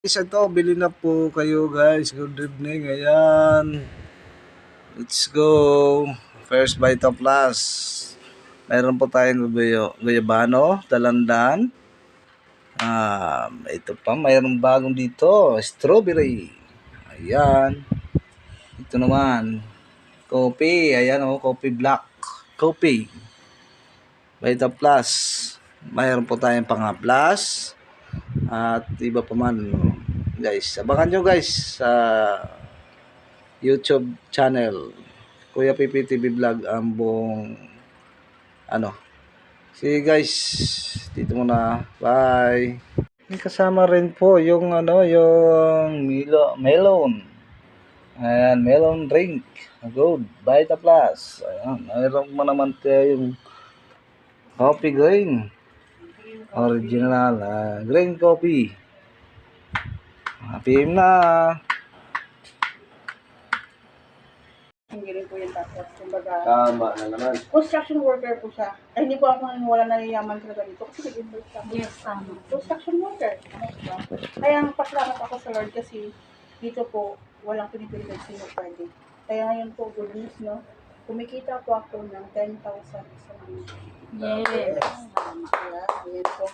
Guys, ito, bili na po kayo guys. Good evening. Ayan. Let's go. First bite of plus. Mayroon po tayong guyabano, talandan. Ah, ito pa, mayroong bagong dito. Strawberry. Ayan. Ito naman. Coffee. Ayan oh, coffee black. Coffee. Bite of plus. Mayroon po tayong pang plus. At iba pa man, guys. Abangan nyo guys sa YouTube channel. Kuya Pipi TV Vlog ang buong ano. See guys, dito muna. Bye. May kasama rin po yung ano, yung milo, melon. Ayan, melon drink. Good. Vita Plus. Ayan, mayroon mo naman tayo yung coffee green. Original ah, green coffee. Happy na. Hindi rin po yung tapos. Kumbaga, Tama na naman. construction worker po siya. Ay, hindi po ako wala na yayaman talaga dito kasi nag-invest ako. Yes, tama. Construction worker. Kaya ang pasalamat ako sa Lord kasi dito po walang pinipilit sino pwede. Kaya ngayon po, good news, no? Kumikita po ako ng 10,000 sa month. Yes. Kaya, ayan po.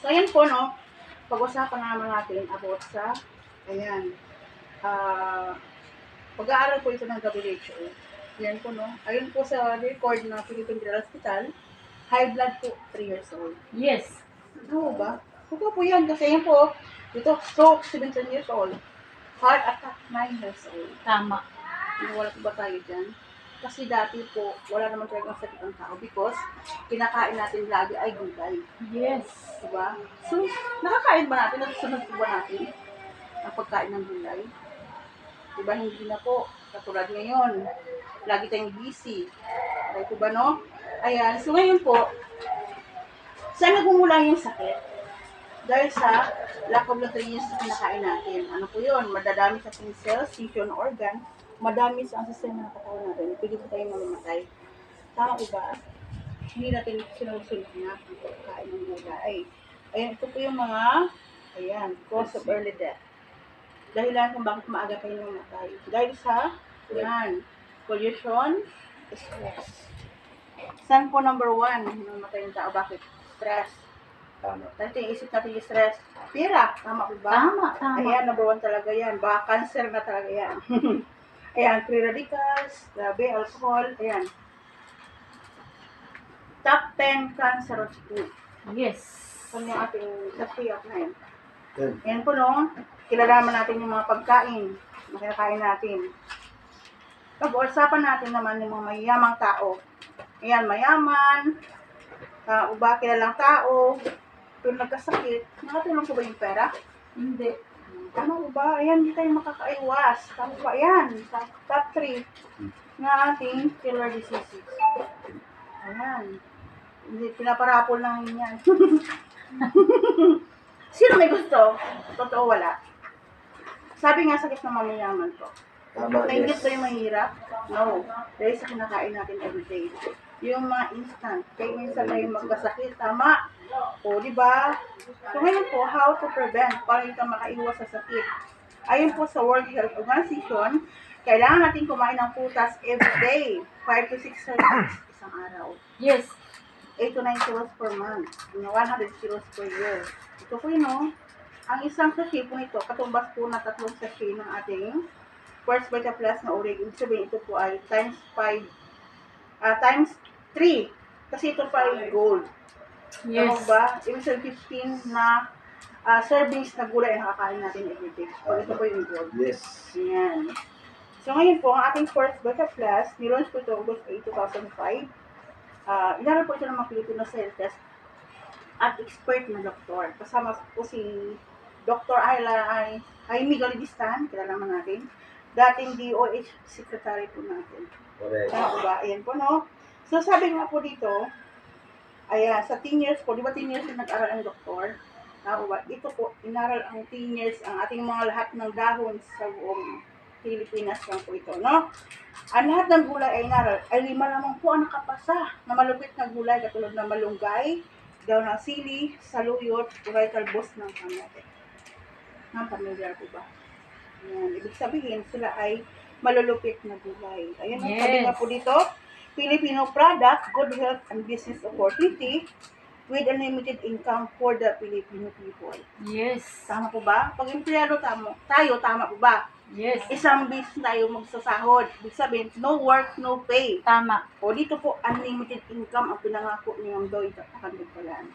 So, ayan po, no? Pag-usapan naman natin about sa, ayan, ah, pag-aaral po ito ng WHO. Yan po, no? Ayun po sa record ng Philippine General Hospital, high blood po, 3 years old. Yes. Oo ba? Totoo po yan. Kasi yan po, ito, stroke, 17 years old. Heart attack, 9 years old. Tama. Wala po ba tayo dyan? Kasi dati po, wala naman talagang sakit ang tao because kinakain natin lagi ay gulay. Yes. Diba? So, nakakain ba natin? Nasusunod po ba natin ang pagkain ng gulay? Diba hindi na po? Katulad ngayon, lagi tayong busy. Okay po ba, no? Ayan. So, ngayon po, saan nagmumula yung sakit? Dahil sa lack of nutrients na kinakain natin. Ano po yun? Madadami sa cells, tissue, organ. Madami sa ang sistema ng katawan natin. Pwede po tayong mamamatay. Tama po ba? Hindi natin sinusunod na ang pagkain ng gulay. Ayan, ito po yung mga, ayan, cause of early death. Dahilan kung bakit maaga kayo namatay. Dahil sa, yan, pollution, stress. Saan po number one, namatay yung tao? Bakit? Stress. Tama. Dahil iisip natin yung stress. Pira, tama po ba? Tama, tama. Ayan, number one talaga yan. Baka cancer na talaga yan. ayan, free radicals, grabe, alcohol, ayan. Top 10 cancerous food. Yes. Ano yung ating top up na yan? Yan. Ayan po no, kilalaman natin yung mga pagkain na kinakain natin. Pag-uusapan natin naman yung mga mayamang tao. Ayan, mayaman, tao ba, kilalang tao, kung nagkasakit, nakatulong po ba yung pera? Hindi. Tama ba? Ayan, hindi tayo makakaiwas. Tama ba? Ayan, top, top 3 na ating killer diseases. Ayan. Hindi, pinaparapol lang yun yan. Sino may gusto? Totoo wala. Sabi nga sakit ng mamayaman ko. Tama, Naingit ba yung mahirap? No. Dahil sa kinakain natin everyday. Yung mga instant. Kaya minsan tayo magkasakit. Tama. O, di ba? So, ngayon po, how to prevent? Paano ka makaiwas sa sakit? Ayon po sa World Health Organization, kailangan natin kumain ng putas every day. 5 to 6 servings isang araw. Yes. 8 to 9 kilos per month. Yung 100 kilos per year. Ito po yun, no? Ang isang sachet po nito, katumbas po na tatlong sachet ng ating First Beta Plus na Orig. Ibig sabihin, ito po ay times 5, ah times 3. Kasi ito pa ay gold. Yes. Ano ba? Ibig sabihin, 15 na ah, servings na gulay ang nakakain natin everyday. So, ito po yung gold. Yes. Yan. So ngayon po, ang ating first Beta Plus, nilaunch po ito August 8, 2005. Uh, inaral po ito ng mga Filipino scientists at expert na doktor. Kasama po si Dr. Ayla ay Jaime Galibistan, kilala naman natin. Dating DOH secretary po natin. Correct. Tama ba? Ayan po, no? So, sabi nga po dito, ayan, sa 10 years po, di ba 10 years yung nag-aral ang doktor? Ba? Ito po, inaral ang 10 years ang ating mga lahat ng dahon sa buong Pilipinas lang po ito, no? Ang lahat ng gulay ay inaral, ay lima lamang po ang nakapasa na malupit na gulay katulad ng malunggay, daw ng sili, saluyot, uray talbos ng kamote. Ng pamilyar po ba? Ayan. Ibig sabihin, sila ay malulupit na gulay. Ayan, yes. sabi nga po dito, Filipino product, good health and business opportunity with unlimited income for the Filipino people. Yes. Tama po ba? Pag empleyado tamo, tayo, tama po ba? Yes. Isang business tayo magsasahod. Ibig sabihin, no work, no pay. Tama. O dito po, unlimited income ang pinangako ni Ma'am Doy Kakandagpalan.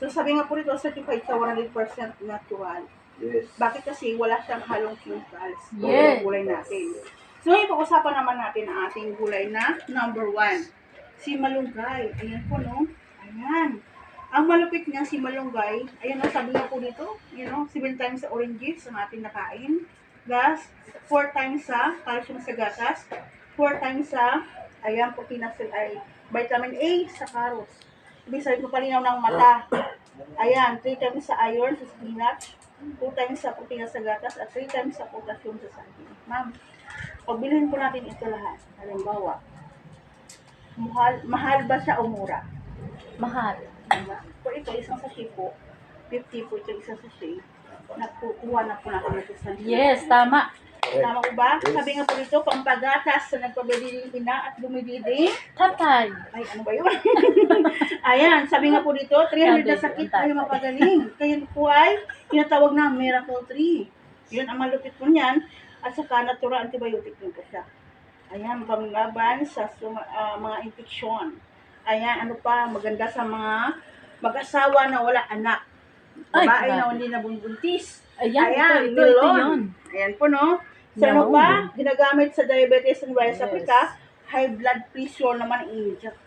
So sabi nga po dito, certified sa 100% natural. Yes. Bakit kasi wala siyang halong chemicals? Yes. Gulay natin. So ngayon pag-usapan naman natin ang ating gulay na number one. Si malunggay. Ayan po no. Ayan. Ang malupit niya si malunggay, ayan o, sabi nga po dito, you know, 7 times sa oranges ang ating nakain. Plus, 4 times sa calcium sa gatas. 4 times sa, ayan po pinasil ay vitamin A sa carrots. Ibig sabihin ko palinaw ng mata. Ayan, 3 times sa iron sa spinach. 2 times sa protein sa gatas at 3 times sa potassium sa saging. Ma'am, pagbilhin po natin ito lahat. Halimbawa, mahal, mahal ba siya o mura? Mahal. Diba? Kung ito, isang sachet po, 50 po ito isang sachet, nakukuha na po natin ito sa Yes, tama. Tama ko ba? Sabi nga po dito, pampagatas sa nagpabili ina at dumididi. Tatay. Ay, ano ba yun? Ayan, sabi nga po dito, 300 na sakit ay mapagaling. Kaya po ay tinatawag na miracle tree. Yun ang malupit po niyan. At saka natural antibiotic din po siya. Ayan, panglaban sa ah, mga infeksyon. Ayan, ano pa, maganda sa mga mag-asawa na wala anak. Babae na hindi nabubuntis. Ayan, Ayan, ito, ito, ito yun. Ayan po, no? Sa ano pa, ginagamit sa diabetes in West Yes. Africa, high blood pressure naman i-inject.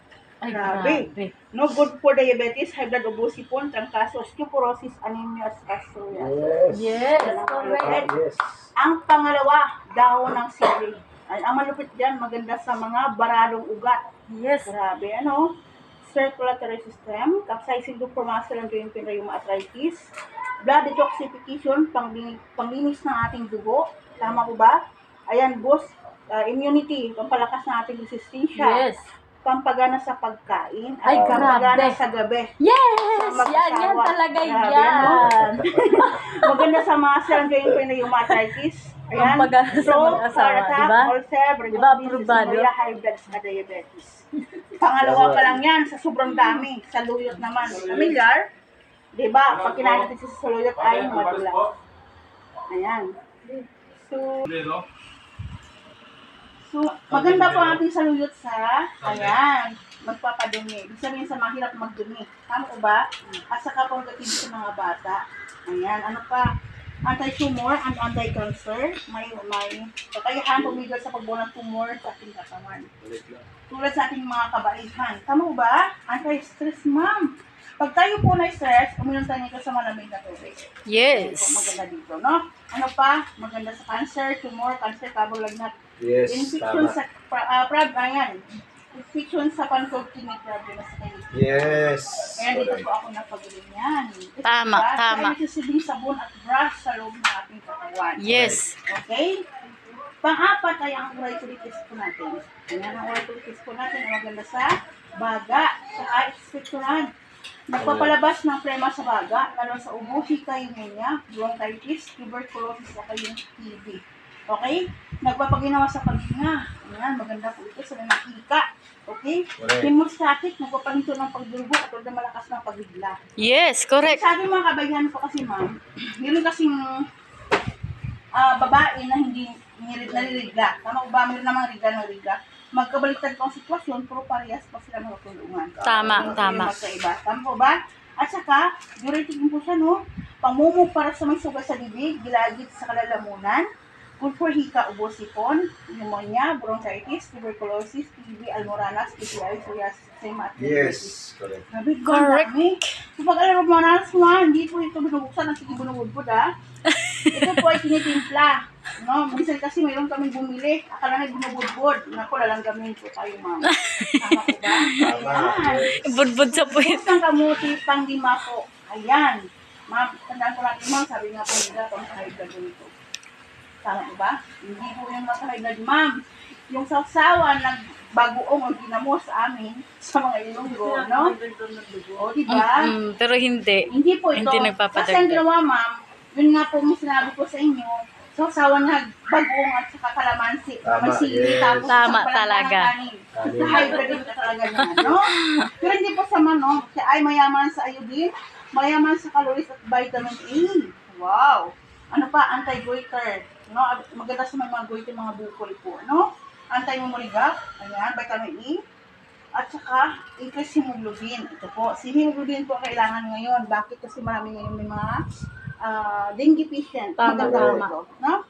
Ay, Grabe. grabe. No good for diabetes, high blood obesity, trangkaso, osteoporosis, anemia, psoriasis. Yes, ang correct. malupit. Ang pangalawa, dahon ng sili. Ay, ang malupit dyan, maganda sa mga baradong ugat. Yes. Grabe, ano? Circulatory system, capsaicin do for muscle and joint pain, rheuma arthritis, blood detoxification, panglin- panglinis ng ating dugo. Tama po ba? Ayan, boost uh, immunity, pampalakas ng ating resistensya, Yes. Pampagana sa pagkain, Ay, at pampagana grabe. sa gabi. Yes! Sa Yan, yan talaga Grabe, yan. Maganda sa muscle and joint pain, rheuma arthritis. Ayan, Pampagana sa stroke, mag-asawa, heart attack, diba? ulcer, Diba, aprobado? disease, high blood sa diabetes. Pangalawa pa lang yan, sa sobrang dami. Sa luyot naman. Familiar? Di ba? Pag kinain natin sa saluyot ay madulas. Ayan. So, so maganda po ang ating saluyot sa, ayan, magpapadumi. Ibig sabihin sa mahirap magdumi. Tama ko ba? At saka pang sa mga bata. Ayan, ano pa? Anti-tumor and anti-cancer. May, may kakayahan pumigil sa pagbuo ng tumor sa ating katawan tulad sa ating mga kabaihan. Tama ba? Anti-stress, ma'am. Pag tayo po na-stress, uminom tayo nito sa malamig na tubig. Yan po, maganda dito, no? Ano pa? Maganda sa cancer, tumor, cancer, kabulagnat. Yes, Infection tama. sa, pra, uh, prab, ayan. Infection sa pancreatic kidney problem sa kayo. Yes. Kaya dito po ako napagaling yan. Ito Tama, ba? tama. Tayo sisibing sabon at brush sa loob ng ating katawan. Yes. Okay? Pang-apat ay ang uriculitis po natin. Ayan ang uriculitis po natin ang maganda sa baga, sa expectorant. Nagpapalabas ng prema sa baga, lalo sa ubo, hika, pneumonia, bronchitis, tuberculosis, o kayong TB. Okay? Nagpapaginawa sa paghinga. Ayan, maganda po ito sa mga hika. Okay? Hemostatic, nagpapahinto ng pagdurugo at na malakas ng pagbigla. Yes, correct. Sabi mga kabayan ko kasi ma'am, meron kasing ah, babae na hindi nirid nalirigla. Tama ko ba? Meron namang rigla na rigla. Magkabaliktad po ang sitwasyon, pero parehas pa sila magtulungan. Tama, Hindi tama. Magkaiba. Tama po ba? At saka, diuretic din po siya, no? Pangmumo para sa may sugat sa bibig, gilagid sa kalalamunan, for hika, ubo, sipon, pneumonia, bronchitis, tuberculosis, TB, almoranas, PCI, psoriasis, at diabetes. Yes. Correct. Sabi, Correct. Correct. So, pag alam mo na, ma, hindi po ito binubuksan ng sige binubudbud, ha? ito po ay tinitimpla. No, minsan kasi mayroon kaming bumili, akala na binubudbud. Naku, lalanggamin po tayo, ma'am. Tama po ba? Ayan. Budbud sa puwit. Isang kamuti, pang lima po. Ayan. Ma'am, tandaan ko natin, ma'am, sabi nga po nila, pang high blood ito. Tama ba ba? Hindi po yung blood, ma'am. Yung sausawan ng bagoong o ginamos sa amin sa mga ilonggo, no? O, di ba? Mm, pero hindi. Hindi po ito. Hindi nagpapadagdag. Kasi ang ginawa, ma'am, yun nga po mo sinabi ko sa inyo, so sawa na bagoong at saka kalamansi. Tama, yes. tapos Tama talaga. Sa hybrid ito talaga niya, no? Pero hindi po sa no? Kasi ay mayaman sa iodine, mayaman sa calories at vitamin A. Wow! Ano pa? Anti-goiter. No? Maganda sa mga goiter, mga bukol po, no? Anti-mumurigap. Ayan, vitamin E. At saka, increase hemoglobin. Ito po. Si hemoglobin po kailangan ngayon. Bakit? Kasi marami ngayon may mga ah, dengue patient. Tama, tama. ito, No?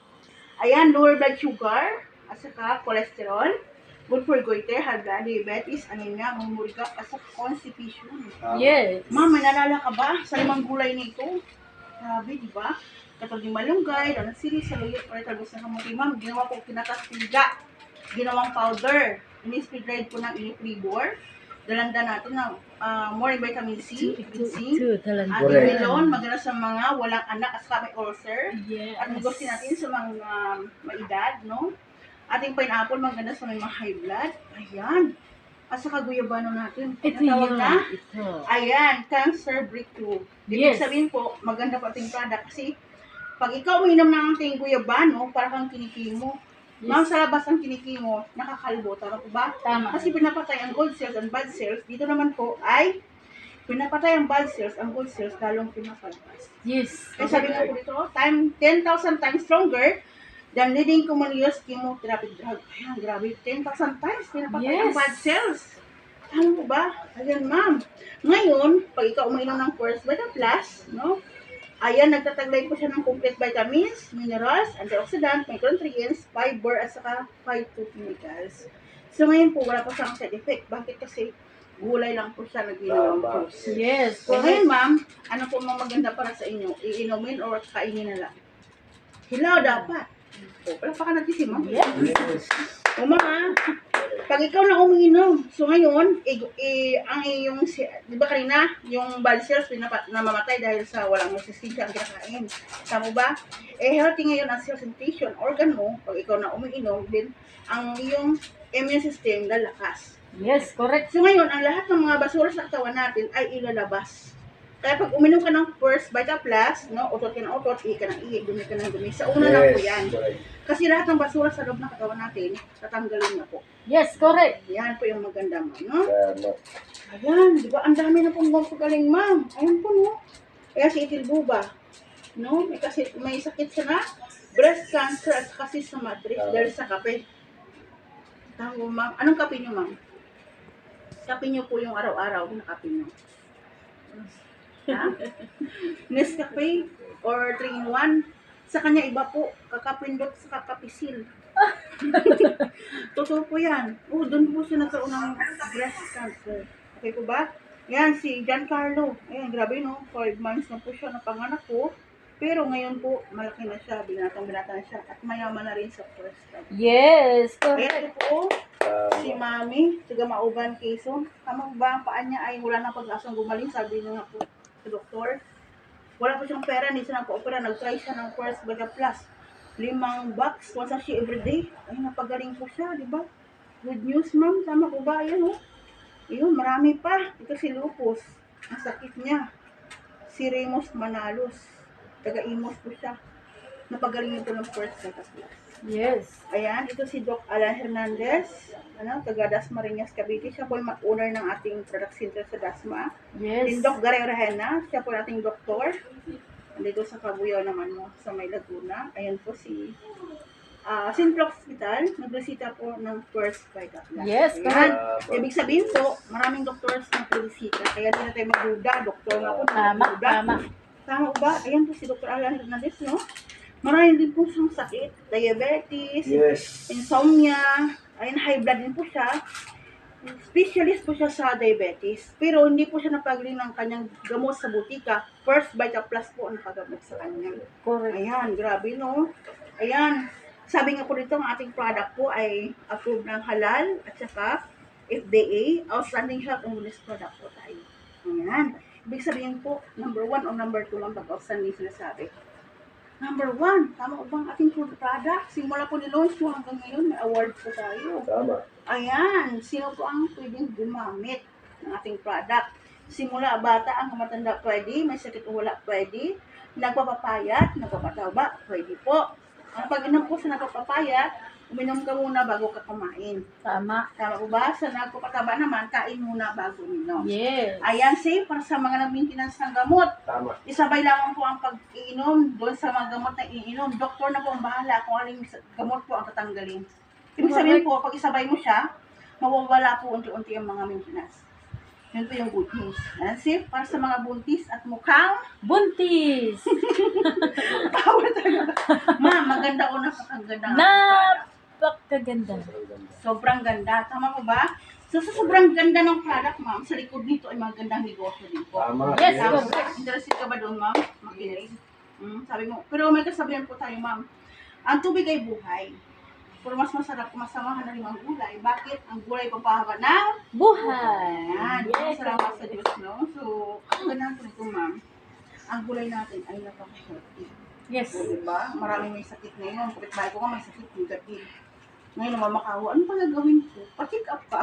Ayan, lower blood sugar. At saka, cholesterol. Good for goiter, high blood, diabetes, anemia, mumurigap, at saka constipation. Yes. Ma'am, may nalala ka ba sa limang gulay nito? Grabe, di ba? Kapag yung malunggay, dalang sili, saluyot, or talbos ng kamuti, ma'am, ginawa ko kinakastiga. Ginawang powder. Ini-speed dried ko ng i-flavor. Dalanda natin ng ah, more vitamin C, vitamin C. At melon, maganda sa mga walang anak at saka may ulcer. Yes. At gusto natin sa mga um, maedad, no? Ating pineapple, maganda sa may mga high blood. Ayan. At saka guyabano natin. Ito tawag yun. na? Ito. Ayan, cancer breakthrough. Ibig Yes. sabihin po, maganda pa ating product kasi pag ikaw uminom ng ating guyabano, para kang kinikimo. Ma'am, sa labas ang kinikimo, nakakalbo. Tama po ba? Tama. Kasi pinapatay ang good cells and bad cells. Dito naman po ay pinapatay ang bad cells, ang good cells, lalong pinapalabas. Yes. Kaya sabi ko po dito, time 10,000 times stronger than leading commonly-used chemotherapy drug. Ayan, grabe. 10,000 times pinapatay ang Yes. bad cells. Tama po ba? Ayan, ma'am. Ngayon, pag ikaw uminom ng First Vita Plus, no? Ayan, nagtataglay po siya ng complete vitamins, minerals, antioxidant, micronutrients, fiber, at saka phytochemicals. So ngayon po, wala po siyang side effect. Bakit? Kasi gulay lang po siya na ginawang juice. Yes. So ngayon, ma'am, ano po mga maganda para sa inyo? Iinumin or kainin na lang? Hilaw dapat. O, pala natin si ma'am. Yes. Yes. Pag ikaw na umiinom, so ngayon, i, i- ang iyong, di ba kanina, yung bad cells pinapat, namamatay dahil sa walang resistensya ang kinakain. Tama ba? Eh, healthy ngayon ang cell nutrition organ mo, pag ikaw na umiinom, din ang iyong immune system lalakas. Yes, correct. So ngayon, ang lahat ng mga basura sa katawan natin ay ilalabas. Kaya pag uminom ka ng First Vita Plus, no, utot ka ng utot, ihi ka ng ihi, dumi ka ng dumi. Sa una lang po yan. correct. Kasi lahat ng basura sa loob ng katawan natin, tatanggalin na po. Yes, correct. Yan po yung maganda mo, no? Tama. Ayan, di ba? Ang dami na pong galing, ma'am. Ayan po, no? Kaya si Itil Buba, no? May, kasi, may sakit siya na breast cancer at kasi sa matrix Tama. dahil sa kape. Tama, ma'am. Anong kape niyo, ma'am? Kape niyo po yung araw-araw na kape niyo. Ha? Nescafe or 3-in-1. Sa kanya iba po, kakapindot sa kakapisil. Totoo po yan. Oo, doon po siya nagkaroon ng breast cancer. Okay po ba? Yan, si Giancarlo. Ayan, grabe no. Five months na po siya napanganak po. Pero ngayon po, malaki na siya. Binatang binata na siya. At mayaman na rin sa first time. Yes, Ayan correct. po, si Tama. Mami, taga Mauban, Quezon. Tama ba ang paa niya ay wala na pag-asang gumaling, sabi niya po sa doktor. Wala pa siyang pera, hindi siya nagpa-opera. Nag-try siya ng First Vega Plus. Limang box, once siya everyday. Ay, napagaling po siya, di ba? Good news, ma'am. Tama po ba? Ayan, oh. Ayun, marami pa. Ito si Lupus. Ang sakit niya. Si Remus Manalos. Taga-Imos po siya. Napagaling ito ng First Vega Plus. Yes. Ayan, ito si Doc Alan Hernandez, ano, taga Dasmariñas, Cavite. Siya po yung owner ng ating product center sa Dasma. Yes. Si Doc Gary Rehena, siya po ating doktor. Nandito sa Kabuyaw naman mo, sa May Laguna. Ayan po si uh, Sinpro Hospital. Nagresita po ng first Vita Plus. Yes, correct. Tama. Ibig sabihin po, maraming doctors na nagresita. Kaya hindi na tayo magduda. Doktor nga po. Tama, tama. Tama ba? Ayan po si Dr. Alan Hernandez, no? Marami din po siyang sakit. Diabetes, Yes. insomnia, ayun, high blood din po siya. Specialist po siya sa diabetes, pero hindi po siya napagaling ng kanyang gamot sa butika. First Vita Plus po ang nakagamot sa kanya. Correct. Ayan, grabe no. Ayan, sabi nga po dito, ang ating product po ay approved ng halal at saka FDA, outstanding health and wellness product po tayo. Ayan. Ibig sabihin po, number one o number two lang pag outstanding sinasabi. Number one, tama bang ating product? Simula po ni-launch po hanggang ngayon, may award po tayo. Tama. Ayan, sino po ang pwedeng gumamit ng ating product? Simula bata ang matanda pwede, may sakit o wala pwede, nagpapapayat, nagpapataba, pwede po. Ang pag-inom po sa nagpapapayat, uminom ka muna bago ka kumain. Tama. Tama po ba? Sa nagpapataba naman, kain muna bago uminom. Yes. Ayan, safe para sa mga nag-maintenance ng gamot. Tama. Isabay lamang po ang pag-iinom doon sa mga gamot na iinom. Doktor na po ang bahala kung aling gamot po ang tatanggalin. Ibig sabihin po, pag isabay mo siya, mawawala po unti-unti ang mga maintenance. Yun po yung good news. Ayan, safe para sa mga buntis at mukhang Buntis. tawa talaga. Ma'am, maganda o napakaganda. ang product. Napakaganda. Sobrang ganda. Tama po ba? So, sa sobrang ganda ng product, ma'am, sa likod nito ay magandang negosyo din po. Tama. Yes, Tama. correct. Interested ka ba doon, ma'am? Makinig. Hmm, sabi mo. Pero may kasabihan po tayo, ma'am. Ang tubig ay buhay. Pero mas masarap kung masamahan na rin ang gulay. Bakit? Ang gulay papahaba ng Buhay. Ayan. Yes. Salamat sa Diyos, no? So, ang ganda po ito, ma'am. Ang gulay natin ay napaka-healthy. Yes. So, diba? Maraming may sakit ngayon. Kapit bahay ko nga may sakit yung gabi. Ngayon, namamakawa. Ano pa gagawin ko? Pa-check up ka.